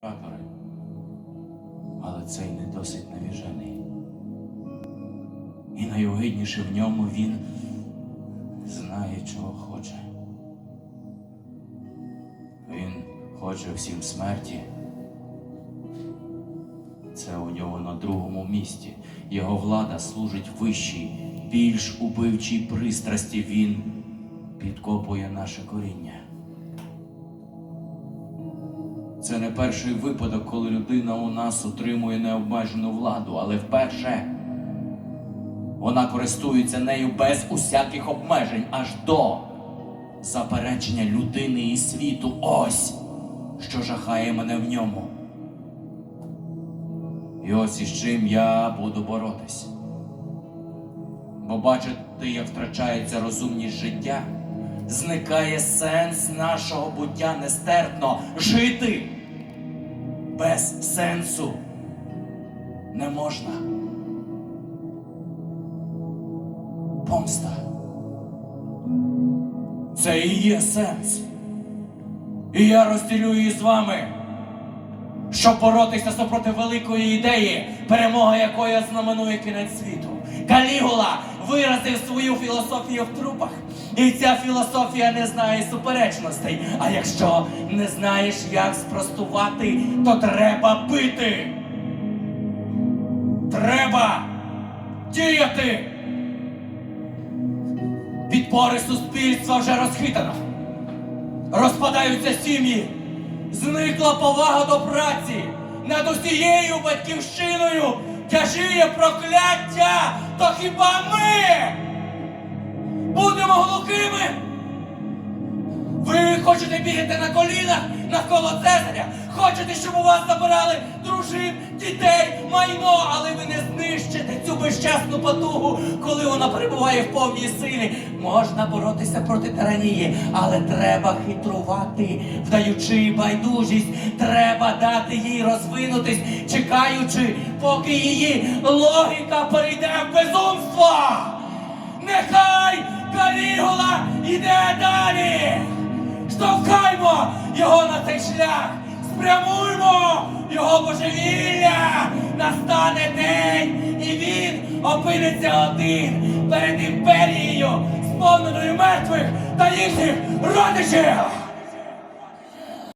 прапори. Але цей не досить навіжений. І найогидніше в ньому він знає, чого хоче. Він хоче всім смерті. Це у нього на другому місці. Його влада служить вищій, більш убивчій пристрасті. Він підкопує наше коріння. Це не перший випадок, коли людина у нас отримує необмежену владу, але вперше вона користується нею без усяких обмежень аж до заперечення людини і світу. Ось що жахає мене в ньому. І ось із чим я буду боротись. Бо бачите, як втрачається розумність життя, зникає сенс нашого буття нестерпно жити без сенсу не можна. Помста. Це і є сенс. І я розділю її з вами щоб боротися супроти великої ідеї, перемога якої знаменує кінець світу. Калігула виразив свою філософію в трупах. І ця філософія не знає суперечностей. А якщо не знаєш, як спростувати, то треба бити. Треба діяти. Підпори суспільства вже розхитано. Розпадаються сім'ї. Зникла повага до праці. Над усією батьківщиною тяжіє прокляття. То хіба ми будемо глухими? Ви хочете бігати на колінах навколо Цезаря? Хочете, щоб у вас забирали дружин, дітей, майно, але ви не безчасну потугу, коли вона перебуває в повній силі. Можна боротися проти тиранії, але треба хитрувати, вдаючи байдужість. Треба дати їй розвинутись, чекаючи, поки її логіка перейде в безумство. Нехай Калігула йде далі! Штовхаймо його на цей шлях! Спрямуймо його божевілля! Настане опиниться один перед імперією, сповненою мертвих та їхніх родичів!